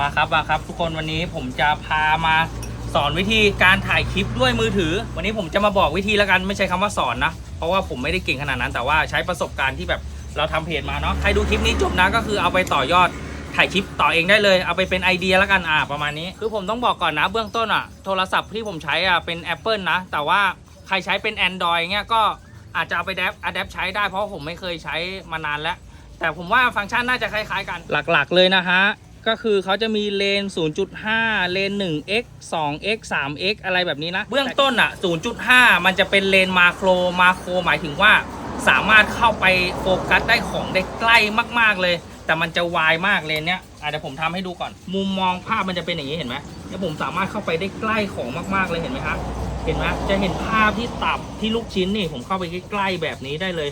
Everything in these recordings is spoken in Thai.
มาครับมาครับ ทุกคนวันนี้ผมจะพามาสอนวิธีการถ่ายคลิปด้วยมือถือ วันนี้ผมจะมาบอกวิธีแล้วกันไม่ใช่คำว่าสอนนะ เพราะว่าผมไม่ได้เก่งขนาดนั้น แต่ว่าใช้ประสบการณ์ที่แบบเราทำเพจมาเนาะใครดูคลิปนี้จบนะก็คือเอาไปต่อยอดถ่ายคลิปต่อเองได้เลยเอาไปเป็นไอเดียแล้วกันอ่าประมาณนี้ คือผมต้องบอกก่อนนะเบื้องต้นอะโทรศัพท์ที่ผมใช้อะเป็น Apple นะ แต่ว่าใครใช้เป็น Android เงี้ยก็อาจจะเอาไปแดปอะแดปใช้ได้เพราะผมไม่เคยใช้มานานแล้วแต่ผมว่าฟังก์ชันน่าจะคล้ายๆกันหลัก ๆ เลยนะฮะ ก็คือเขาจะมีเลน 0.5 เลน 1x 2x 3x อะไรแบบนี้นะ เบื้องต้นอะ 0.5 มันจะเป็นเลนมาโคร มาโครหมายถึงว่า สามารถเข้าไปโฟกัสได้ของได้ใกล้มาก ๆ เลย แต่มันจะวายมากเลนเนี้ยอะเดี๋ยวผมทำให้ดูก่อน มุมมองภาพมันจะเป็นอย่างนี้เห็นไหมเดี๋ยวผมสามารถเข้าไปได้ใกล้ของมากๆเลยเห็นไหมครับเห็นไหมจะเห็นภาพที่ตับที่ลูกชิ้นนี่ผมเข้าไปใกล้ๆแบบนี้ได้เลย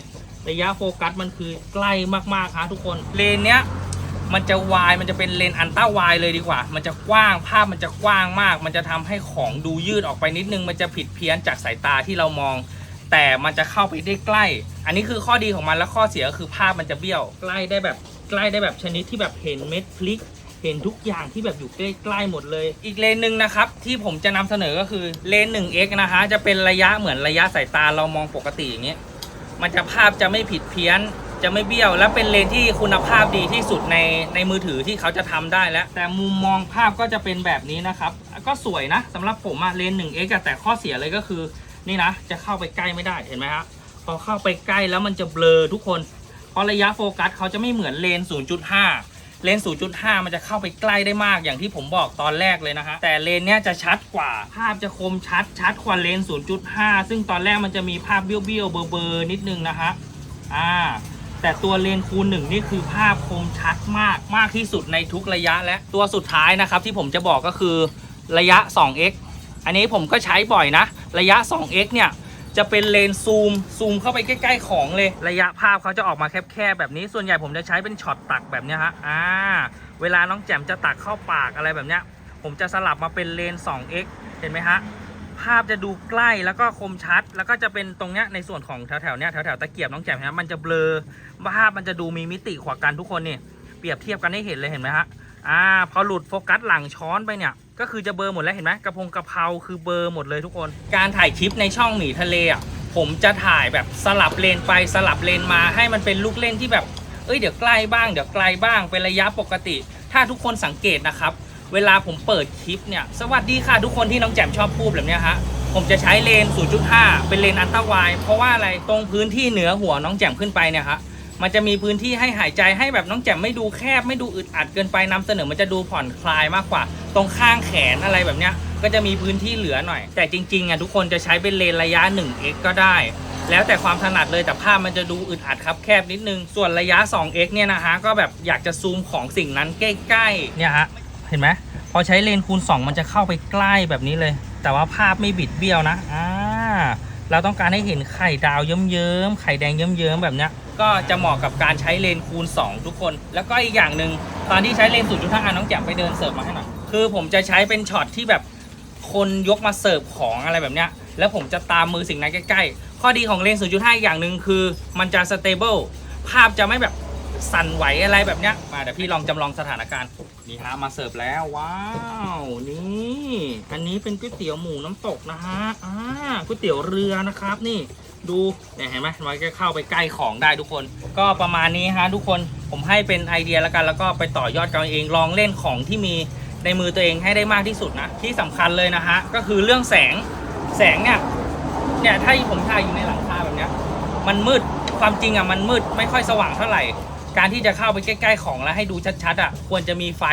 ระยะโฟกัสมันคือใกล้มากๆครับทุกคนเลนเนี้ย มันจะวายมันจะเป็นเลนอันต้าวายเลยดีกว่า มันจะกว้างภาพมันจะกว้างมาก มันจะทำให้ของดูยืดออกไปนิดนึง มันจะผิดเพี้ยนจากสายตาที่เรามอง แต่มันจะเข้าไปได้ใกล้ อันนี้คือข้อดีของมันและข้อเสียก็คือภาพมันจะเบี้ยว ใกล้ได้แบบใกล้ได้แบบชนิดที่แบบเห็นเม็ดพลิก เห็นทุกอย่างที่แบบอยู่ใกล้ๆหมดเลย อีกเลนหนึ่งนะครับที่ผมจะนำเสนอก็คือเลน 1x นะฮะจะเป็นระยะเหมือนระยะสายตาเรามองปกติอย่างเงี้ยมันจะภาพจะไม่ผิดเพี้ยน จะไม่เบี้ยวและเป็นเลนที่คุณภาพดีที่สุดในในมือถือที่เขาจะทำได้แล้ว แต่มุมมองภาพก็จะเป็นแบบนี้นะครับ ก็สวยนะสำหรับผมอะเลน 1x แต่ข้อเสียเลยก็คือ นี่นะ จะเข้าไปใกล้ไม่ได้เห็นไหมฮะพอเข้าไปใกล้แล้วมันจะเบลอทุกคนเพราะระยะโฟกัสเขาจะไม่เหมือนเลน 0.5เลน 0.5 มันจะเข้าไปใกล้ได้มากอย่างที่ผมบอกตอนแรกเลยนะฮะ แต่เลนเนี้ยจะชัดกว่า ภาพจะคมชัด ชัดกว่าเลน 0.5 ซึ่งตอนแรกมันจะมีภาพเบี้ยวๆเบลอๆนิดนึงนะฮะ อ่า แต่ตัวเลนคูณหนึ่งนี่คือภาพคมชัดมากมากที่สุดในทุกระยะและตัวสุดท้ายนะครับที่ผมจะบอกก็คือระยะ 2x อันนี้ผมก็ใช้บ่อยนะ ระยะ 2x เนี่ยจะเป็นเลนซูมซูมเข้าไปใกล้ ๆ ของเลย ระยะภาพเขาจะออกมาแคบๆแบบนี้ส่วนใหญ่ผมจะใช้เป็นช็อตตักแบบนี้ฮะอ่าเวลาน้องแจ่มจะตักเข้าปากอะไรแบบเนี้ยผมจะสลับมาเป็นเลน 2x เห็นไหมฮะ ภาพจะดูใกล้แล้วก็คมชัด แล้วก็จะเป็นตรงเนี้ยในส่วนของแถวๆเนี้ยแถวๆตะเกียบน้องแจ่มนะมันจะเบลอภาพมันจะดูมีมิติกว่ากันทุกคนนี่เปรียบเทียบกันให้เห็นเลยเห็นไหมฮะอ่าพอหลุดโฟกัสหลังช้อนไปเนี่ยก็คือจะเบลอร์หมดแล้วเห็นไหมกระพงกระเพราคือเบลอร์หมดเลยทุกคน การถ่ายคลิปในช่องหมีทะเลอะผมจะถ่ายแบบสลับเลนไปสลับเลนมาให้มันเป็นลูกเล่นที่แบบเอ้ยเดี๋ยวใกล้บ้างเดี๋ยวไกลบ้างเป็นระยะปกติ ถ้าทุกคนสังเกตนะครับ เวลาผมเปิดคลิปเนี่ย สวัสดีค่ะทุกคนที่น้องแจ่มชอบพูดแบบเนี้ยฮะ ผมจะใช้เลน 0.5 เป็นเลนอันตราวายเพราะว่าอะไร ตรงพื้นที่เหนือหัวน้องแจ่มขึ้นไปเนี่ยฮะ มันจะมีพื้นที่ให้หายใจให้แบบน้องแจ่มไม่ดูแคบไม่ดูอึดอัดเกินไปนำเสนอมันจะดูผ่อนคลายมากกว่า ตรงข้างแขนอะไรแบบเนี้ย ก็จะมีพื้นที่เหลือหน่อย แต่จริงๆอะทุกคนจะใช้เป็นเลนระยะ 1x ก็ได้แล้วแต่ความถนัดเลยแต่ภาพมันจะดูอึดอัดครับแคบนิดนึง ส่วนระยะ 2x เนี่ยนะฮะ ก็แบบอยากจะซูมของสิ่งนั้นใกล้ๆ เนี่ยฮะ เห็นไหมพอใช้เลนคูณ 2 มันจะเข้าไปใกล้แบบนี้เลย แต่ว่าภาพไม่บิดเบี้ยวนะอ่าเราต้องการให้เห็นไข่ดาวเยิ้มๆไข่แดงเยิ้มๆแบบเนี้ยก็จะเหมาะกับการใช้เลนคูณ 2 ทุกคน แล้วก็อีกอย่างหนึ่งตอนที่ใช้เลน0.5อะน้องแจ่มไปเดินเสิร์ฟมาให้หน่อยคือผมจะใช้เป็นช็อตที่แบบคนยกมาเสิร์ฟของอะไรแบบเนี้ยแล้วผมจะตามมือสิ่งนั้นใกล้ๆข้อดีของเลน0.5อีกอย่างหนึ่งคือ มันจะสเตเบิลภาพจะไม่แบบ สั่นไหวอะไรแบบเนี้ยมาเดี๋ยวพี่ลองจำลองสถานการณ์นี่ฮะมาเสิร์ฟแล้วว้าวนี่อันนี้เป็นก๋วยเตี๋ยวหมูน้ำตกนะฮะอ่าก๋วยเตี๋ยวเรือนะครับ นี่ดูเนี่ยเห็นไหมมันก็เข้าไปใกล้ของได้ทุกคน ก็ประมาณนี้ฮะทุกคนผมให้เป็นไอเดียแล้วกัน แล้วก็ไปต่อยอดกันเองลองเล่นของที่มีในมือตัวเองให้ได้มากที่สุดนะ ที่สำคัญเลยนะฮะก็คือเรื่องแสงแสงเนี่ยเนี่ยถ้าผมถ่ายอยู่ในหลังคาแบบเนี้ยมันมืดความจริงอะมันมืดไม่ค่อยสว่างเท่าไหร่ การที่จะเข้าไปใกล้ ๆ ของแล้วให้ดูชัดๆอะควรจะมีไฟ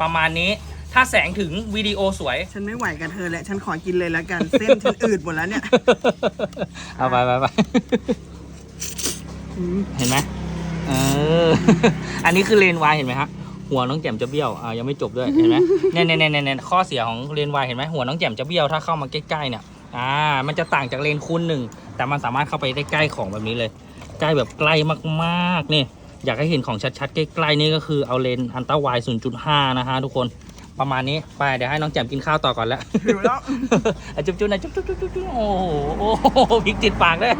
ประมาณนี้ ถ้าแสงถึงวิดีโอสวย ฉันไม่ไหวกับเธอแล้วฉันขอกินเลยแล้วกัน เส้นฉันอืดหมดแล้วเนี่ยเอาไปไปไปอืมเห็นไหมเออ อันนี้คือเลนวายเห็นไหมฮะหัวน้องแจ่มจะเบี้ยวอ่ายังไม่จบด้วยเห็นไหมเนี่ยเนี่ยเนี่ยเนี่ยข้อเสียของเลนวายเห็นไหมหัวน้องแจ่มจะเบี้ยวถ้าเข้ามาใกล้ๆเนี่ยอ่า มันจะต่างจากเลนคูณหนึ่งแต่มันสามารถเข้าไปได้ใกล้ของแบบนี้เลย ใกล้แบบใกล้มากๆนี่ อยากให้เห็นของชัดๆ ใกล้ๆนี่ก็คือเอาเลนอันต้าวาย0.5นะฮะทุกคนประมาณนี้ไปเดี๋ยวให้น้องแจ่มกินข้าวต่อก่อนแล้วหิวแล้วอะจุ๊บๆนะจุ๊บๆๆๆๆโอ้โหโอ้โหพริกจิตปากเลย